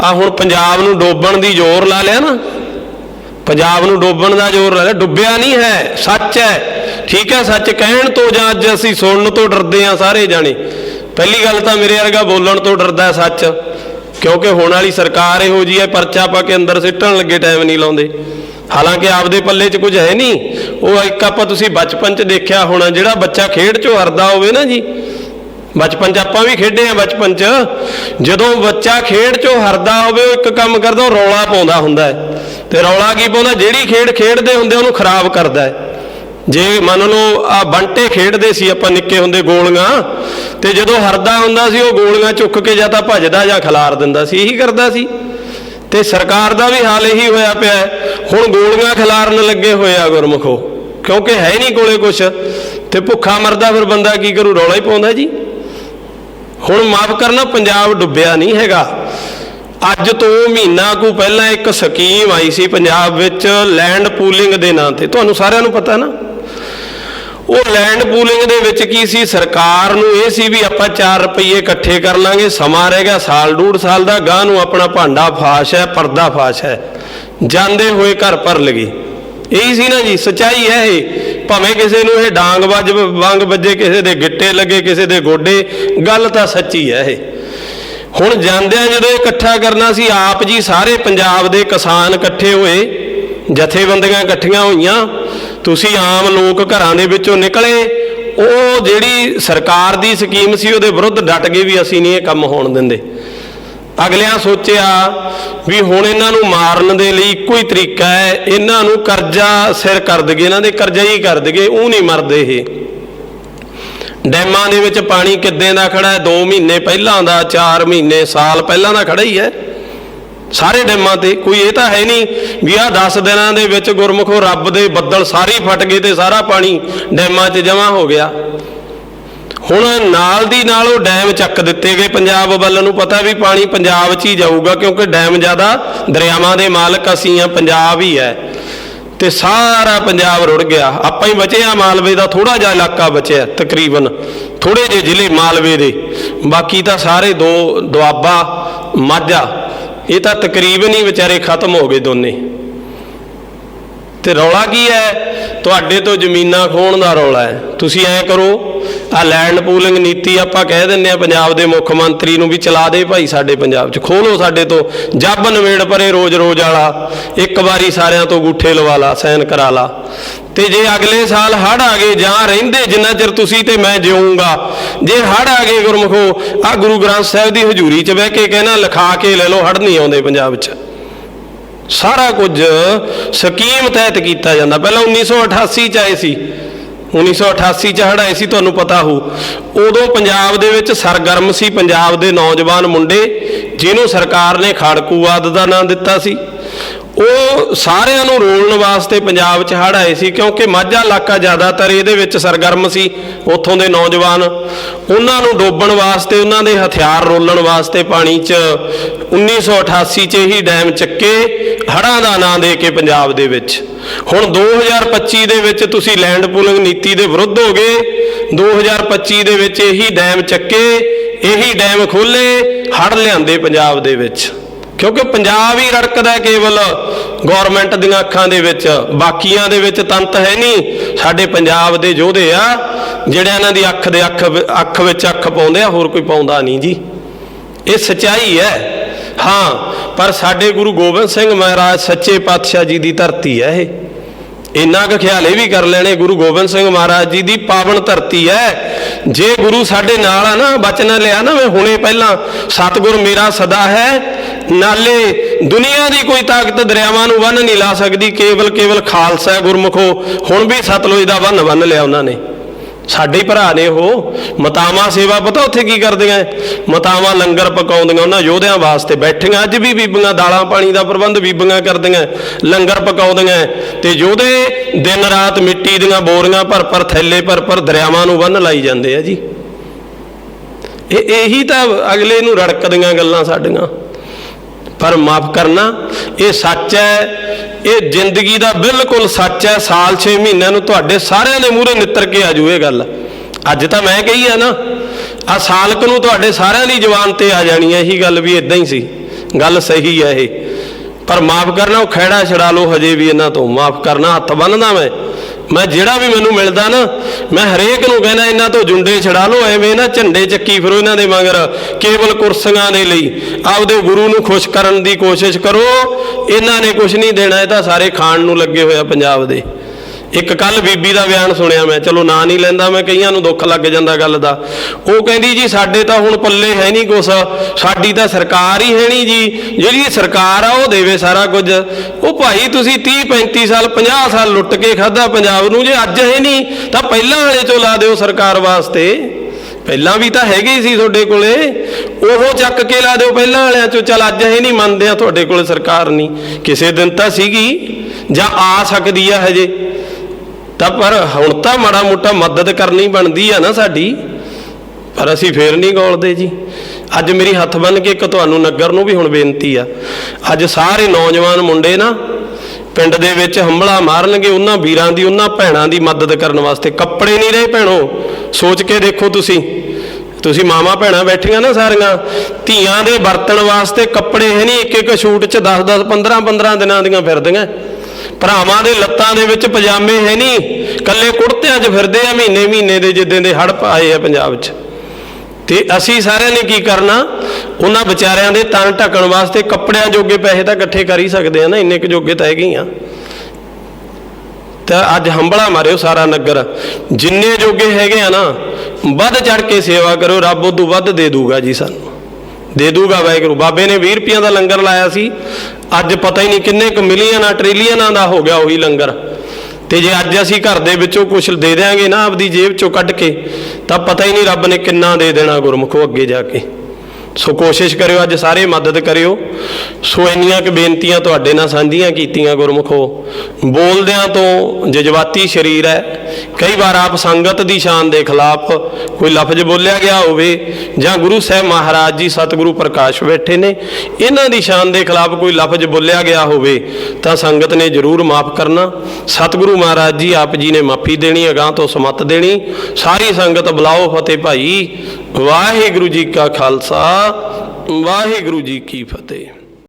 ਆ ਹੁਣ ਪੰਜਾਬ ਨੂੰ ਡੋਬਣ ਦੀ ਜ਼ੋਰ ਲਾ ਲਿਆ ਨਾ। ਪੰਜਾਬ ਨੂੰ ਡੋਬਣ ਦਾ ਜ਼ੋਰ ਲਾ ਲਿਆ। ਡੁੱਬਿਆ ਨਹੀਂ ਹੈ, ਸੱਚ ਹੈ। ਠੀਕ ਹੈ, ਸੱਚ ਕਹਿਣ ਤੋਂ ਜਾਂ ਅੱਜ ਅਸੀਂ ਸੁਣਨ ਤੋਂ ਡਰਦੇ ਆ ਸਾਰੇ ਜਾਣੇ। ਪਹਿਲੀ ਗੱਲ ਤਾਂ ਮੇਰੇ ਵਰਗਾ ਬੋਲਣ ਤੋਂ ਡਰਦਾ ਸੱਚ। ਕਿਉਂਕਿ ਹੁਣ ਵਾਲੀ ਸਰਕਾਰ ਇਹੋ ਜੀ ਹੈ, ਪਰਚਾ ਪਾ ਕੇ ਅੰਦਰ ਸਿੱਟਣ ਲੱਗੇ, ਟਾਈਮ ਨਹੀਂ ਲਾਉਂਦੇ। ਹਾਲਾਂਕਿ ਆਪਦੇ ਪੱਲੇ 'ਚ ਕੁਝ ਹੈ ਨਹੀਂ। ਉਹ ਇੱਕ ਆਪਾਂ ਤੁਸੀਂ ਬਚਪਨ 'ਚ ਦੇਖਿਆ ਹੋਣਾ, ਜਿਹੜਾ ਬੱਚਾ ਖੇਡ 'ਚੋਂ ਹਰਦਾ ਹੋਵੇ ਨਾ ਜੀ। ਬਚਪਨ 'ਚ ਆਪਾਂ ਵੀ ਖੇਡੇ ਆ ਬਚਪਨ 'ਚ। ਜਦੋਂ ਬੱਚਾ ਖੇਡ 'ਚੋਂ ਹਰਦਾ ਹੋਵੇ, ਉਹ ਇੱਕ ਕੰਮ ਕਰਦਾ, ਉਹ ਰੌਲਾ ਪਾਉਂਦਾ ਹੁੰਦਾ ਹੈ। ਤੇ ਰੌਲਾ ਕੀ ਪਾਉਂਦਾ? ਜਿਹੜੀ ਖੇਡ ਖੇਡਦੇ ਹੁੰਦੇ, ਉਹਨੂੰ ਖਰਾਬ ਕਰਦਾ ਹੈ। ਜੇ ਮੰਨ ਲਓ, ਆ ਬੰਟੇ ਖੇਡਦੇ ਸੀ ਆਪਾਂ ਨਿੱਕੇ ਹੁੰਦੇ ਗੋਲੀਆਂ, ਤੇ ਜਦੋਂ ਹਰਦਾ ਹੁੰਦਾ ਸੀ, ਉਹ ਗੋਲੀਆਂ ਚੁੱਕ ਕੇ ਜਾਂ ਤਾਂ ਭੱਜਦਾ ਜਾਂ ਖਿਲਾਰ ਦਿੰਦਾ ਸੀ, ਇਹੀ ਕਰਦਾ ਸੀ। ਤੇ ਸਰਕਾਰ ਦਾ ਵੀ ਹਾਲ ਇਹੀ ਹੋਇਆ ਪਿਆ ਹੁਣ ਗੋਲੀਆਂ ਖਿਲਾਰਨ ਲੱਗੇ ਹੋਏ ਆ ਗੁਰਮਖੋ। ਕਿਉਂਕਿ ਹੈ ਨਹੀਂ ਕੋਲੇ ਕੁਛ। ਤੇ ਭੁੱਖਾ ਮਰਦਾ ਫਿਰ ਬੰਦਾ ਕੀ ਕਰੂ? ਰੌਲਾ ਹੀ ਪਾਉਂਦਾ ਜੀ। ਹੁਣ ਮਾਫ ਕਰਨਾ, ਪੰਜਾਬ ਡੁੱਬਿਆ ਨਹੀਂ ਹੈਗਾ। ਅੱਜ ਤੋਂ ਮਹੀਨਾ ਕੁ ਪਹਿਲਾਂ ਇੱਕ ਸਕੀਮ ਆਈ ਸੀ ਪੰਜਾਬ ਵਿੱਚ ਲੈਂਡ ਪੂਲਿੰਗ ਦੇ ਨਾਂ ਤੇ। ਤੁਹਾਨੂੰ ਸਾਰਿਆਂ ਨੂੰ ਪਤਾ ਨਾ? ਉਹ ਲੈਂਡ ਪੂਲਿੰਗ ਦੇ ਵਿੱਚ ਕੀ ਸੀ? ਸਰਕਾਰ ਨੂੰ ਇਹ ਸੀ ਵੀ ਆਪਾਂ 4 ਰੁਪਏ ਇਕੱਠੇ ਕਰ ਲਾਂਗੇ। ਸਮਾਂ ਰਹਿ ਗਿਆ, ਸਾਲ, ਡੂਢ ਸਾਲ ਦਾ। ਗਾਂ ਨੂੰ ਆਪਣਾ ਭਾਂਡਾ ਫਾਸ਼ ਹੈ, ਪਰਦਾ ਫਾਸ਼ ਹੈ। ਜਾਂਦੇ ਹੋਏ ਘਰ ਭਰ ਲਗੀ ਇਹੀ ਸੀ ਨਾ ਜੀ, ਸਚਾਈ ਹੈ ਇਹ। ਭਾਵੇਂ ਕਿਸੇ ਨੂੰ ਇਹ ਡਾਂਗ ਵੱਜ ਵਾਂਗ ਵੱਜੇ, ਕਿਸੇ ਦੇ ਗਿੱਟੇ ਲੱਗੇ, ਕਿਸੇ ਦੇ ਗੋਡੇ, ਗੱਲ ਤਾਂ ਸੱਚੀ ਹੈ ਇਹ। ਹੁਣ ਜਾਂਦਿਆਂ ਜਦੋਂ ਇਕੱਠਾ ਕਰਨਾ ਸੀ, ਆਪ ਜੀ ਸਾਰੇ ਪੰਜਾਬ ਦੇ ਕਿਸਾਨ ਇਕੱਠੇ ਹੋਏ, ਜਥੇਬੰਦੀਆਂ ਇਕੱਠੀਆਂ ਹੋਈਆਂ, ਤੁਸੀਂ ਆਮ ਲੋਕ ਘਰਾਂ ਦੇ ਵਿੱਚੋਂ ਨਿਕਲੇ, ਉਹ ਜਿਹੜੀ ਸਰਕਾਰ ਦੀ ਸਕੀਮ ਸੀ, ਉਹਦੇ ਵਿਰੁੱਧ ਡਟ ਗਏ ਵੀ ਅਸੀਂ ਨਹੀਂ ਇਹ ਕੰਮ ਹੋਣ ਦਿੰਦੇ। ਅਗਲਿਆਂ ਸੋਚਿਆ ਵੀ ਹੁਣ ਇਹਨਾਂ ਨੂੰ ਮਾਰਨ ਦੇ ਲਈ ਇੱਕੋ ਹੀ ਤਰੀਕਾ ਹੈ, ਇਹਨਾਂ ਨੂੰ ਕਰਜ਼ਾ ਸਿਰ ਕਰ ਦਗੇ ਇਹਨਾਂ ਦੇ ਕਰਜ਼ਾ ਹੀ ਕਰ ਦਗੇ ਉਹ ਨਹੀਂ ਮਰਦੇ ਇਹ। ਡੈਮਾਂ ਦੇ ਵਿੱਚ ਪਾਣੀ ਕਿੱਦਾਂ ਦਾ ਖੜਾ ਹੈ? 2 ਮਹੀਨੇ ਪਹਿਲਾਂ ਦਾ 4 ਮਹੀਨੇ, ਸਾਲ ਪਹਿਲਾਂ ਦਾ ਖੜਾ ਹੀ ਹੈ। ਸਾਰੇ ਡੈਮਾਂ ਤੇ ਕੋਈ ਇਹ ਤਾਂ ਹੈ ਨਹੀਂ ਵੀ ਆਹ 10 ਦਿਨਾਂ ਦੇ ਵਿੱਚ ਗੁਰਮੁਖੋ ਰੱਬ ਦੇ ਬੱਦਲ ਸਾਰੇ ਫਟ ਗਏ ਤੇ ਸਾਰਾ ਪਾਣੀ ਡੈਮਾਂ 'ਚ ਜਮ੍ਹਾਂ ਹੋ ਗਿਆ। ਹੁਣ ਨਾਲ ਦੀ ਨਾਲ ਉਹ ਡੈਮ ਚੱਕ ਦਿੱਤੇ ਗਏ। ਪੰਜਾਬ ਵੱਲ ਨੂੰ ਪਤਾ ਵੀ ਪਾਣੀ ਪੰਜਾਬ 'ਚ ਹੀ ਜਾਊਗਾ ਕਿਉਂਕਿ ਡੈਮ ਜ਼ਿਆਦਾ ਦਰਿਆਵਾਂ ਦੇ ਮਾਲਕ ਅਸੀਂ ਆ ਪੰਜਾਬ ਹੀ ਹੈ। ਤੇ ਸਾਰਾ ਪੰਜਾਬ ਰੁੜ ਗਿਆ। ਆਪਾਂ ਹੀ ਬਚਿਆ ਮਾਲਵੇ ਦਾ ਥੋੜਾ ਜਿਹਾ ਇਲਾਕਾ ਬਚਿਆ ਤਕਰੀਬਨ ਥੋੜੇ ਜਿਹੇ ਜ਼ਿਲ੍ਹੇ ਮਾਲਵੇ ਦੇ। ਬਾਕੀ ਤਾਂ ਸਾਰੇ ਦੋ ਦੁਆਬਾ, ਮਾਝਾ, ਇਹ ਤਾਂ ਤਕਰੀਬਨ ਹੀ ਵਿਚਾਰੇ ਖਤਮ ਹੋ ਗਏ ਦੋਨੇ। ਤੇ ਰੌਲਾ ਕੀ ਹੈ? ਤੁਹਾਡੇ ਤੋਂ ਜ਼ਮੀਨਾਂ ਖੋਣ ਦਾ ਰੌਲਾ ਹੈ। ਤੁਸੀਂ ਐ ਕਰੋ ਆ ਲੈਂਡ ਪੂਲਿੰਗ ਨੀਤੀ ਆਪਾਂ ਕਹਿ ਦਿੰਨੇ ਆ ਪੰਜਾਬ ਦੇ ਮੁੱਖ ਮੰਤਰੀ ਨੂੰ ਵੀ ਚਲਾ ਦੇ ਭਾਈ ਸਾਡੇ ਪੰਜਾਬ 'ਚ। ਖੋਲੋ ਸਾਡੇ ਤੋਂ, ਜੱਬ ਨਵੇੜ ਪਰੇ ਰੋਜ਼-ਰੋਜ਼ ਵਾਲਾ, ਇੱਕ ਵਾਰੀ ਸਾਰਿਆਂ ਤੋਂ ਗੂਠੇ ਲਵਾ ਲਾ, ਸਾਈਨ ਕਰਾ ਲਾ। ਤੇ ਜੇ ਅਗਲੇ ਸਾਲ ਹੜ ਆ ਗਏ, ਜਾਂ ਰਹਿੰਦੇ ਜਿੰਨਾ ਚਿਰ ਤੁਸੀਂ ਤੇ ਮੈਂ ਜਿਉਂਗਾ ਜੇ ਹੜ ਆ ਗਏ ਗੁਰਮਖੋ ਆ ਗੁਰੂ ਗ੍ਰੰਥ ਸਾਹਿਬ ਦੀ ਹਜ਼ੂਰੀ 'ਚ ਬਹਿ ਕੇ ਕਹਿਣਾ, ਲਿਖਾ ਕੇ ਲੈ ਲਓ ਹੜ ਨਹੀਂ ਆਉਂਦੇ ਪੰਜਾਬ 'ਚ। ਸਾਰਾ ਕੁਝ ਸਕੀਮ ਤਹਿਤ ਕੀਤਾ ਜਾਂਦਾ। ਪਹਿਲਾਂ 1988 ਚ ਆਏ ਸੀ। 1988 ਚ ਹੜਾਏ ਸੀ, ਤੁਹਾਨੂੰ ਪਤਾ ਹੋ। ਉਦੋਂ ਪੰਜਾਬ ਦੇ ਵਿੱਚ ਸਰਗਰਮ ਸੀ। ਪੰਜਾਬ ਦੇ ਨੌਜਵਾਨ ਮੁੰਡੇ, ਜਿਹਨੂੰ ਸਰਕਾਰ ਨੇ ਖਾੜਕੂਵਾਦ ਦਾ ਨਾਂ ਦਿੱਤਾ ਸੀ। ਉਹ ਸਾਰਿਆਂ ਨੂੰ ਰੋਲਣ ਵਾਸਤੇ ਪੰਜਾਬ 'ਚ ਹੜ੍ਹ ਆਏ ਸੀ, ਕਿਉਂਕਿ ਮਾਝਾ ਇਲਾਕਾ ਜ਼ਿਆਦਾਤਰ ਇਹਦੇ ਵਿੱਚ ਸਰਗਰਮ ਸੀ। ਉੱਥੋਂ ਦੇ ਨੌਜਵਾਨ, ਉਹਨਾਂ ਨੂੰ ਡੋਬਣ ਵਾਸਤੇ, ਉਹਨਾਂ ਦੇ ਹਥਿਆਰ ਰੋਲਣ ਵਾਸਤੇ ਪਾਣੀ 'ਚ 1988 'ਚ ਹੀ ਡੈਮ ਚੱਕੇ, ਹੜ੍ਹਾਂ ਦਾ ਨਾਂ ਦੇ ਕੇ ਪੰਜਾਬ ਦੇ ਵਿੱਚ। ਹੁਣ 2025 ਦੇ ਵਿੱਚ ਤੁਸੀਂ ਲੈਂਡ ਪੂਲਿੰਗ ਨੀਤੀ ਦੇ ਵਿਰੁੱਧ ਹੋ ਗਏ 2025 ਦੇ ਵਿੱਚ ਇਹੀ ਡੈਮ ਚੱਕੇ, ਇਹੀ ਡੈਮ ਖੋਲੇ ਹੜ੍ਹ ਲਿਆਂਦੇ ਪੰਜਾਬ ਦੇ ਵਿੱਚ। ਕਿਉਂਕਿ ਪੰਜਾਬ ਹੀ ਰੜਕਦਾ ਹੈ ਕੇਵਲ ਗਵਰਨਮੈਂਟ ਦੀਆਂ ਅੱਖਾਂ ਦੇ ਵਿੱਚ, ਬਾਕੀਆਂ ਦੇ ਵਿੱਚ ਤੰਤ ਹੈ ਨਹੀਂ। ਸਾਡੇ ਪੰਜਾਬ ਦੇ ਯੋਧੇ ਆ, ਜਿਹੜੇ ਇਹਨਾਂ ਦੀ ਅੱਖ ਦੇ ਅੱਖ ਅੱਖ ਵਿੱਚ ਅੱਖ ਪਾਉਂਦੇ ਆ, ਹੋਰ ਕੋਈ ਪਾਉਂਦਾ ਨਹੀਂ ਜੀ। ਇਹ ਸਚਾਈ ਹੈ। ਹਾਂ, ਪਰ ਸਾਡੇ ਗੁਰੂ ਗੋਬਿੰਦ ਸਿੰਘ ਮਹਾਰਾਜ ਸੱਚੇ ਪਾਤਸ਼ਾਹ ਜੀ ਦੀ ਧਰਤੀ ਹੈ ਇਹ। ਇੰਨਾ ਕੁ ਖਿਆਲ ਇਹ ਵੀ ਕਰ ਲੈਣੇ, ਗੁਰੂ ਗੋਬਿੰਦ ਸਿੰਘ ਮਹਾਰਾਜ ਜੀ ਦੀ ਪਾਵਨ ਧਰਤੀ ਹੈ। ਜੇ ਗੁਰੂ ਸਾਡੇ ਨਾਲ ਆ ਨਾ, ਬਚਨ ਲਿਆ ਨਾ, ਮੈਂ ਹੁਣੇ ਪਹਿਲਾਂ, ਸਤਿਗੁਰ ਮੇਰਾ ਸਦਾ ਹੈ। ਨਾਲੇ ਦੁਨੀਆ ਦੀ ਕੋਈ ਤਾਕਤ ਦਰਿਆਵਾਂ ਨੂੰ ਬੰਨ ਨਹੀਂ ਲਾ ਸਕਦੀ, ਕੇਵਲ ਕੇਵਲ ਖਾਲਸਾ ਹੈ ਗੁਰਮੁਖੋ, ਹੁਣ ਵੀ ਸਤਲੁਜ ਦਾ ਬੰਨ ਬੰਨ ਲਿਆ ਉਹਨਾਂ ਨੇ। ਸਾਡੇ ਭਰਾ ਨੇ ਉਹ, ਮਤਾਵਾਂ ਸੇਵਾ, ਪਤਾ ਉੱਥੇ ਕੀ ਕਰਦੀਆਂ ਮਤਾਵਾਂ ਲੰਗਰ ਪਕਾਉਂਦੀਆਂ, ਉਹਨਾਂ ਯੋਧਿਆਂ ਵਾਸਤੇ ਬੈਠੀਆਂ, ਅੱਜ ਵੀ ਬੀਬੀਆਂ ਦਾਲਾਂ ਪਾਣੀ ਦਾ ਪ੍ਰਬੰਧ ਬੀਬੀਆਂ ਕਰਦੀਆਂ ਲੰਗਰ ਪਕਾਉਂਦੀਆਂ ਤੇ ਯੋਧੇ ਦਿਨ ਰਾਤ ਮਿੱਟੀ ਦੀਆਂ ਬੋਰੀਆਂ ਭਰ ਭਰ ਥੈਲੇ ਭਰ ਭਰ ਦਰਿਆਵਾਂ ਨੂੰ ਬੰਨ ਲਾਈ ਜਾਂਦੇ ਆ ਜੀ। ਇਹ ਇਹੀ ਤਾਂ ਅਗਲੇ ਨੂੰ ਰੜਕਦੀਆਂ ਗੱਲਾਂ ਸਾਡੀਆਂ। ਪਰ ਮਾਫ ਕਰਨਾ, ਇਹ ਸੱਚ ਹੈ, ਇਹ ਜ਼ਿੰਦਗੀ ਦਾ ਬਿਲਕੁਲ ਸੱਚ ਹੈ। ਸਾਲ 6 ਮਹੀਨਿਆਂ ਨੂੰ ਤੁਹਾਡੇ ਸਾਰਿਆਂ ਦੇ ਮੂਹਰੇ ਨਿੱਤਰ ਕੇ ਆ ਆਜੂ ਇਹ ਗੱਲ। ਅੱਜ ਤਾਂ ਮੈਂ ਕਹੀ ਆ ਨਾ, ਆ ਸਾਲਕ ਨੂੰ ਤੁਹਾਡੇ ਸਾਰਿਆਂ ਦੀ ਜ਼ੁਬਾਨ ਤੇ ਆ ਜਾਣੀ ਹੈ। ਇਹੀ ਗੱਲ ਵੀ ਇਦਾਂ ਹੀ ਸੀ। ਗੱਲ ਸਹੀ ਹੈ ਇਹ। ਪਰ ਮਾਫ ਕਰਨਾ, ਉਹ ਖਹਿੜਾ ਛੜਾ ਲਓ, ਹਜੇ ਵੀ ਇਹਨਾਂ ਤੋਂ। ਮਾਫ ਕਰਨਾ, ਹੱਥ ਬੰਨਦਾ ਮੈਂ। ਮੈਂ ਜਿਹੜਾ ਵੀ ਮੈਨੂੰ ਮਿਲਦਾ ਨਾ, ਮੈਂ ਹਰੇਕ ਨੂੰ ਕਹਿੰਦਾ, ਇਹਨਾਂ ਤੋਂ ਜੁੰਡੇ ਛੜਾ ਲਓ, ਐਵੇਂ ਨਾ ਝੰਡੇ ਚੱਕੀ ਫਿਰੋ ਇਹਨਾਂ ਦੇ ਮਗਰ, ਕੇਵਲ ਕੁਰਸੀਆਂ ਦੇ ਲਈ। ਆਪਦੇ ਗੁਰੂ ਨੂੰ ਖੁਸ਼ ਕਰਨ ਦੀ ਕੋਸ਼ਿਸ਼ ਕਰੋ। ਇਹਨਾਂ ਨੇ ਕੁਝ ਨਹੀਂ ਦੇਣਾ, ਇਹ ਤਾਂ ਸਾਰੇ ਖਾਣ ਨੂੰ ਲੱਗੇ ਹੋਇਆ ਪੰਜਾਬ ਦੇ। ਇੱਕ ਕੱਲ ਬੀਬੀ ਦਾ ਬਿਆਨ ਸੁਣਿਆ ਮੈਂ, ਚਲੋ ਨਾਂ ਨਹੀਂ ਲੈਂਦਾ ਮੈਂ, ਕਈਆਂ ਨੂੰ ਦੁੱਖ ਲੱਗ ਜਾਂਦਾ ਗੱਲ ਦਾ। ਉਹ ਕਹਿੰਦੀ ਜੀ, ਸਾਡੇ ਤਾਂ ਹੁਣ ਪੱਲੇ ਹੈ ਨਹੀਂ ਕੁਛ, ਸਾਡੀ ਤਾਂ ਸਰਕਾਰ ਹੀ ਹੈ ਨਹੀਂ ਜੀ। ਜਿਹੜੀ ਸਰਕਾਰ ਆ, ਉਹ ਦੇਵੇ ਸਾਰਾ ਕੁਝ। ਉਹ ਭਾਈ, ਤੁਸੀਂ 30 35 ਸਾਲ 50 ਸਾਲ ਲੁੱਟ ਕੇ ਖਾਦਾ ਪੰਜਾਬ ਨੂੰ, ਜੇ ਅੱਜ ਹੈ ਨਹੀਂ, ਤਾਂ ਪਹਿਲਾਂ ਵਾਲੇ ਚੋਂ ਲਾ ਦਿਓ ਸਰਕਾਰ ਵਾਸਤੇ। ਪਹਿਲਾਂ ਵੀ ਤਾਂ ਹੈਗੇ ਸੀ ਤੁਹਾਡੇ ਕੋਲੇ, ਉਹ ਚੱਕ ਕੇ ਲਾ ਦਿਓ ਪਹਿਲਾਂ ਵਾਲਿਆਂ ਚੋਂ। ਚੱਲ ਅੱਜ ਇਹ ਨਹੀਂ, ਮੰਨਦੇ ਆ ਤੁਹਾਡੇ ਕੋਲੇ ਸਰਕਾਰ ਨਹੀਂ। ਕਿਸੇ ਦਿਨ ਤਾਂ ਸੀਗੀ, ਜਾਂ ਆ ਸਕਦੀ ਆ ਹਜੇ। ਤਾਂ ਪਰ ਹੁਣ ਤਾਂ ਮਾੜਾ ਮੋਟਾ ਮਦਦ ਕਰਨੀ ਬਣਦੀ ਆ ਨਾ ਸਾਡੀ। ਪਰ ਅਸੀਂ ਫੇਰ ਨਹੀਂ ਗੋਲਦੇ ਜੀ। ਅੱਜ ਮੇਰੀ ਹੱਥ ਬੰਨ ਕੇ ਇੱਕ ਤੁਹਾਨੂੰ ਨਗਰ ਨੂੰ ਵੀ ਹੁਣ ਬੇਨਤੀ ਆ। ਅੱਜ ਸਾਰੇ ਨੌਜਵਾਨ ਮੁੰਡੇ ਨਾ ਪਿੰਡ ਦੇ ਵਿੱਚ ਹੰਬਲਾ ਮਾਰਨਗੇ ਉਹਨਾਂ ਵੀਰਾਂ ਦੀ, ਉਹਨਾਂ ਭੈਣਾਂ ਦੀ ਮਦਦ ਕਰਨ ਵਾਸਤੇ। ਕੱਪੜੇ ਨਹੀਂ ਰਹੇ ਭੈਣੋ, ਸੋਚ ਕੇ ਦੇਖੋ ਤੁਸੀਂ। ਤੁਸੀਂ ਮਾਮਾ ਭੈਣਾਂ ਬੈਠੀਆਂ ਨਾ ਸਾਰੀਆਂ, ਧੀਆਂ ਦੇ ਵਰਤਣ ਵਾਸਤੇ ਕੱਪੜੇ ਹੈ ਨਹੀਂ ਇੱਕ ਇੱਕ ਸ਼ੂਟ 'ਚ 10 10 15 15 ਦਿਨਾਂ ਦੀਆਂ ਫਿਰਦੀਆਂ। ਭਰਾਵਾਂ ਦੇ ਲੱਤਾਂ ਦੇ ਵਿੱਚ ਪਜਾਮੇ ਹੈ ਨਹੀਂ। ਕੱਲੇ ਕੁੜਤਿਆਂ 'ਚ ਫਿਰਦੇ ਆ, ਮਹੀਨੇ ਮਹੀਨੇ ਦੇ ਜਿੱਦਾਂ ਦੇ ਹੜਪ ਆਏ ਆ ਪੰਜਾਬ 'ਚ। ਤੇ ਅਸੀਂ ਸਾਰਿਆਂ ਨੇ ਕੀ ਕਰਨਾ, ਉਹਨਾਂ ਵਿਚਾਰਿਆਂ ਦੇ ਤਨ ਢੱਕਣ ਵਾਸਤੇ ਕੱਪੜਿਆਂ ਜੋਗੇ ਪੈਸੇ ਤਾਂ ਇਕੱਠੇ ਕਰ ਹੀ ਸਕਦੇ ਆ ਨਾ, ਇੰਨੇ ਕੁ ਜੋਗੇ ਤਾਂ ਹੈਗੇ ਆ। ਤਾਂ ਅੱਜ ਹੰਬਲਾ ਮਾਰਿਓ ਸਾਰਾ ਨਗਰ। ਜਿੰਨੇ ਜੋਗੇ ਹੈਗੇ ਆ ਨਾ, ਵੱਧ ਚੜ ਕੇ ਸੇਵਾ ਕਰੋ, ਰੱਬ ਉਦੋਂ ਵੱਧ ਦੇ ਦੂਗਾ ਜੀ ਸਾਨੂੰ। ਦੇ ਦੂਗਾ ਵਾਹਿਗੁਰੂ। ਬਾਬੇ ਨੇ 20 ਰੁਪਈਆਂ ਦਾ ਲੰਗਰ ਲਾਇਆ ਸੀ। ਅੱਜ ਪਤਾ ਹੀ ਨਹੀਂ ਕਿੰਨੇ ਕੁ ਮਿਲੀਅਨਾਂ, ਟ੍ਰਿਲੀਅਨਾਂ ਦਾ ਹੋ ਗਿਆ ਉਹੀ ਲੰਗਰ। ਤੇ ਜੇ ਅੱਜ ਅਸੀਂ ਘਰ ਦੇ ਵਿੱਚੋਂ ਕੁਝ ਦੇ ਦਿਆਂਗੇ ਨਾ ਆਪਦੀ ਜੇਬ ਚੋਂ ਕੱਢ ਕੇ, ਤਾਂ ਪਤਾ ਹੀ ਨਹੀਂ ਰੱਬ ਨੇ ਕਿੰਨਾ ਦੇ ਦੇਣਾ ਗੁਰਮੁਖੋ ਅੱਗੇ ਜਾ ਕੇ। ਸੋ ਕੋਸ਼ਿਸ਼ ਕਰਿਓ, ਅੱਜ ਸਾਰੇ ਮਦਦ ਕਰਿਓ। ਸੋ ਇੰਨੀਆਂ ਕੁ ਬੇਨਤੀਆਂ ਤੁਹਾਡੇ ਨਾਲ ਸਾਂਝੀਆਂ ਕੀਤੀਆਂ ਗੁਰਮੁਖੋ। ਬੋਲਦਿਆਂ ਤੋਂ ਜਜ਼ਬਾਤੀ ਸਰੀਰ ਹੈ। ਕਈ ਵਾਰ ਆਪ ਸੰਗਤ ਦੀ ਸ਼ਾਨ ਦੇ ਖਿਲਾਫ ਕੋਈ ਲਫ਼ਜ਼ ਬੋਲਿਆ ਗਿਆ ਹੋਵੇ, ਜਾਂ ਗੁਰੂ ਸਾਹਿਬ ਮਹਾਰਾਜ ਜੀ ਸਤਿਗੁਰੂ ਪ੍ਰਕਾਸ਼ ਬੈਠੇ ਨੇ, ਇਹਨਾਂ ਦੀ ਸ਼ਾਨ ਦੇ ਖਿਲਾਫ ਕੋਈ ਲਫ਼ਜ਼ ਬੋਲਿਆ ਗਿਆ ਹੋਵੇ, ਤਾਂ ਸੰਗਤ ਨੇ ਜ਼ਰੂਰ ਮਾਫ ਕਰਨਾ। ਸਤਿਗੁਰੂ ਮਹਾਰਾਜ ਜੀ ਆਪ ਜੀ ਨੇ ਮਾਫੀ ਦੇਣੀ, ਅਗਾਹ ਤੋਂ ਸਮਤ ਦੇਣੀ। ਸਾਰੀ ਸੰਗਤ ਬੁਲਾਓ ਫਤਿਹ ਭਾਈ। ਵਾਹਿਗੁਰੂ ਜੀ ਕਾ ਖਾਲਸਾ। ਵਾਹਿਗੁਰੂ ਜੀ ਕੀ ਫਤਿਹ।